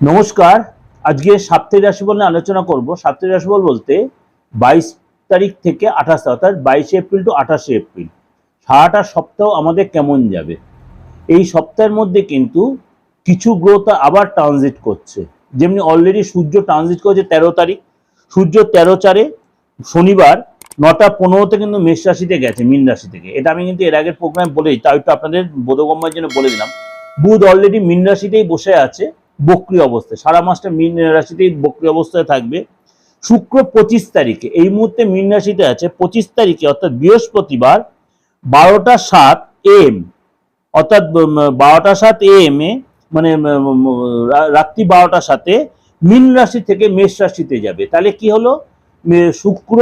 নমস্কার। আজকে সাপ্তাহিক রাশিফল নিয়ে আলোচনা করব। সাপ্তাহিক রাশিফল বলতে বাইশ তারিখ থেকে আঠাশ, অর্থাৎ বাইশে এপ্রিল টু আঠাশে এপ্রিল। সারাটা সপ্তাহ আমাদের কেমন যাবে? এই সপ্তাহের মধ্যে কিন্তু কিছু গ্রহ আবার ট্রানজিট করছে। যেমনি অলরেডি সূর্য ট্রানজিট করছে তেরো তারিখ, সূর্য তেরো চারে, শনিবার নটা পনেরোতে কিন্তু মেষ রাশিতে গেছে, মীন রাশি থেকে। এটা আমি কিন্তু এর আগের প্রোগ্রামে বলেই তাই একটু আপনাদের বোধগম্যের জন্য বলে দিলাম। বুধ অলরেডি মীন রাশিতেই বসে আছে। বক্রি অবস্থায় সারা মাসটা মীন রাশিতেই বক্রি অবস্থায় থাকবে। শুক্র পঁচিশ তারিখে। এই মুহূর্তে মীন রাশিতে আছে পঁচিশ তারিখে, অর্থাৎ বৃহস্পতিবার, বারোটা সাত এম। অর্থাৎ বারোটা সাত এম এ মানে রাত্রি বারোটার সাথে মীন রাশি থেকে মেষ রাশিতে যাবে। তাহলে কি হলো? শুক্র,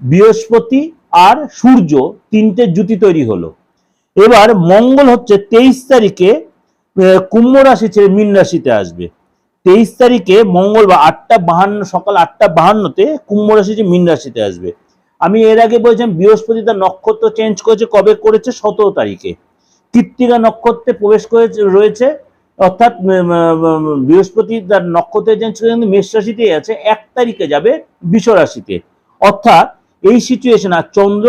বৃহস্পতি আর সূর্য তিনটে জুতি তৈরি হলো। এবার মঙ্গল হচ্ছে তেইশ তারিখে কুম্ভ রাশি ছেড়ে মীন রাশিতে আসবে। তেইশ তারিখে মঙ্গলবার আটটা বাহান্ন, সকাল আটটা বাহান্নতে কুম্ভ রাশি যে মীন রাশিতে আসবে। আমি এর আগে বলেছিলাম, বৃহস্পতি তার নক্ষত্র চেঞ্জ করেছে, কবে করেছে? সতেরো তারিখে। কৃত্তিকা নক্ষত্রে প্রবেশ করেছে, রয়েছে। অর্থাৎ বৃহস্পতি তার নক্ষত্রে চেঞ্জ করে কিন্তু মেষ রাশিতেই আছে। এক তারিখে যাবে বৃষ রাশিতে। অর্থাৎ, এই সিচুয়েশন আর চন্দ্র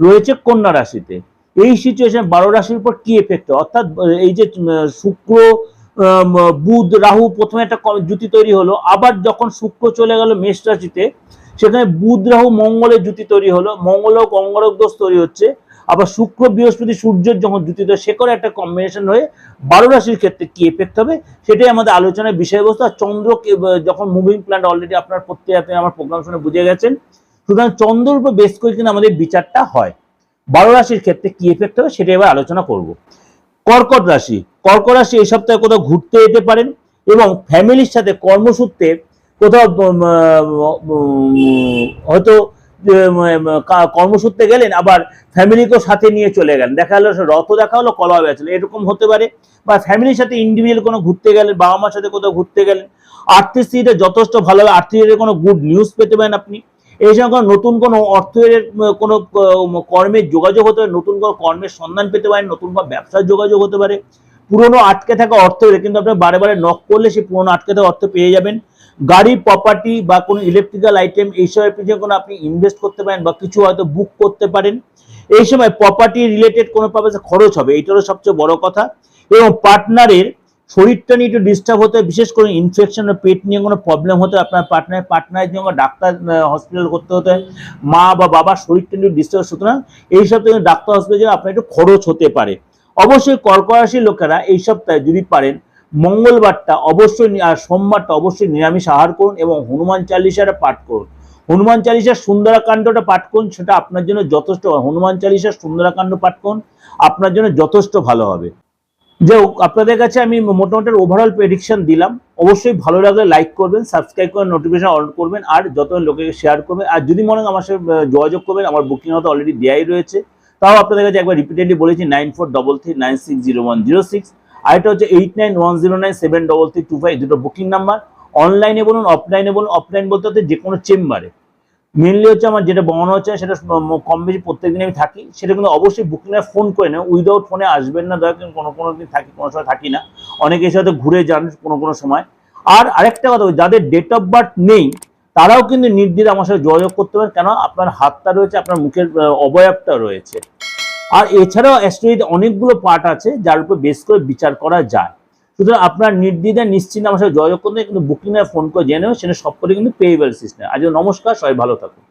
রয়েছে কন্যা রাশিতে। এই সিচুয়েশন বারো রাশির উপর কি এফেক্ট অর্থাৎ এই যে শুক্র বুধ, রাহু প্রথমে একটা জুতি তৈরি হলো। আবার যখন শুক্র চলে গেল মেষ রাশিতে, সেখানে বুধ, রাহু, মঙ্গলের জুতি তৈরি হলো। মঙ্গল ও অঙ্গরক দোষ তৈরি হচ্ছে। আবার শুক্র, বৃহস্পতি, সূর্যের যখন জুতি তৈরি, সে করে একটা কম্বিনেশন হয়ে বারো রাশির ক্ষেত্রে কি এফেক্ট হবে? সেটাই আমাদের আলোচনার বিষয়বস্তু। আর চন্দ্র যখন মুভিং প্ল্যান্ট অলরেডি আপনার প্রত্যেক আমার প্রোগ্রাম শুনে বুঝে গেছেন। সুতরাং চন্দ্রের উপর বেশ করে কিন্তু আমাদের বিচারটা হয়। বারো রাশির ক্ষেত্রে কি এফেক্ট হবে সেটা এবার আলোচনা করব। কর্কট রাশি কর্কট রাশি এই সপ্তাহে কোথাও ঘুরতে যেতে পারেন এবং ফ্যামিলির সাথে কর্মসূত্রে কোথাও হয়তো কর্মসূত্রে গেলেন, আবার ফ্যামিলিকেও সাথে নিয়ে চলে গেলেন। দেখা গেলো রথ দেখা হলো কলা বেচল এরকম হতে পারে। বা ফ্যামিলির সাথে ইন্ডিভিজুয়াল কোনো ঘুরতে গেলেন বাবা মার সাথে কোথাও ঘুরতে গেলেন, আর্থিক স্থিতিটা যথেষ্ট ভালো হবে আর্থিক কোনো গুড নিউজ পেতে পারেন আপনি। এই কোনো নতুন কোনো অর্থের কোনো কর্মের যোগাযোগ হতে পারে, নতুন কোনো কর্মের সন্ধান পেতে পারেন নতুন কোনো ব্যবসার যোগাযোগ হতে পারে, পুরনো আটকে থাকা অর্থ কিন্তু আপনি বারে বারে নক করলে সেই পুরনো আটকে থাকা অর্থ পেয়ে যাবেন। গাড়ি প্রপার্টি বা কোনো ইলেকট্রিক্যাল আইটেম এইসবের পিছনে কোনো আপনি ইনভেস্ট করতে পারেন বা কিছু হয়তো বুক করতে পারেন। এই সময় প্রপার্টি রিলেটেড কোনো পারপাসে খরচ হবে হলো সবচেয়ে বড় কথা। এবং পার্টনারের শরীরটা নিয়ে একটু ডিস্টার্ব হতে বিশেষ করে ইনফেকশন পেট নিয়ে কোনো প্রবলেম হতে আপনার পার্টনার পার্টনারের জন্য ডাক্তার হসপিটাল করতে হতে মা বা বাবার শরীরটা একটু ডিস্টার্ব সুতরাং এইসব থেকে ডাক্তার হসপিটালে আপনার একটু খরচ হতে পারে। অবশ্যই কর্কট রাশির লোকেরা এই সপ্তাহে যদি পারেন, মঙ্গলবারটা অবশ্যই আর সোমবারটা অবশ্যই নিরামিষ আহার করুন এবং হনুমান চালিসাটা পাঠ করুন। হনুমান চালিসার সুন্দরাকাণ্ডটা পাঠ করুন, সেটা আপনার জন্য যথেষ্ট, হনুমান চালিসার সুন্দরাকাণ্ড পাঠ করুন, আপনার জন্য যথেষ্ট ভালো হবে। হোক, আপনাদের কাছে আমি মোটামুটি ওভারঅল প্রেডিকশন দিলাম। অবশ্যই ভালো লাগলে লাইক করবেন সাবস্ক্রাইব করে নোটিফিকেশন অন করবেন, আর যত লোকেকে শেয়ার করবেন, আর যদি মনে হয় আমার সাথে যোগাযোগ করবেন, আমার বুকিং হয়তো অলরেডি দেওয়াই রয়েছে। তাও আপনাদের কাছে একবার রিপিটেডলি বলেছি nine four double three nine six zero one zero six আরেকটা হচ্ছে eight nine one zero nine seven double three two five দুটো বুকিং নাম্বার অনলাইনে বলুন অফলাইনে বলুন অফলাইন বলতে হচ্ছে যে কোনো চেম্বারে মেনলি হচ্ছে আমার যেটা বর্ণ হচ্ছে, সেটা কম বেশি প্রত্যেকদিন আমি থাকি। সেটা কিন্তু অবশ্যই বুকিংয়ে ফোন করে নেন উইদাউট ফোনে আসবেন না দয়া করে কোনো কোনো দিন থাকি, কোনো সময় থাকি না। অনেকে হয়তো ঘুরে যান কোনো কোনো সময়। আর আরেকটা কথা যাদের ডেট অফ বার্থ নেই, তারাও কিন্তু নির্দিষ্ট আমার সাথে যোগাযোগ করতে পারেন। কেন আপনার হাতটা রয়েছে, আপনার মুখের অবয়বটা রয়েছে। আর এছাড়াও অ্যাস্ট্রোলজিতে অনেকগুলো পার্ট আছে, যার উপর বেস করে বিচার করা যায়। সুতরাং আপনার নির্দ্বিধা নিশ্চিন্ত আমার সাথে যোগাযোগ করতে কিন্তু বুকিং ফোন করে জেনেও সেটা সব করে কিন্তু পেয়েবেল সিস্টেম আজ নমস্কার, সবাই ভালো থাকুন।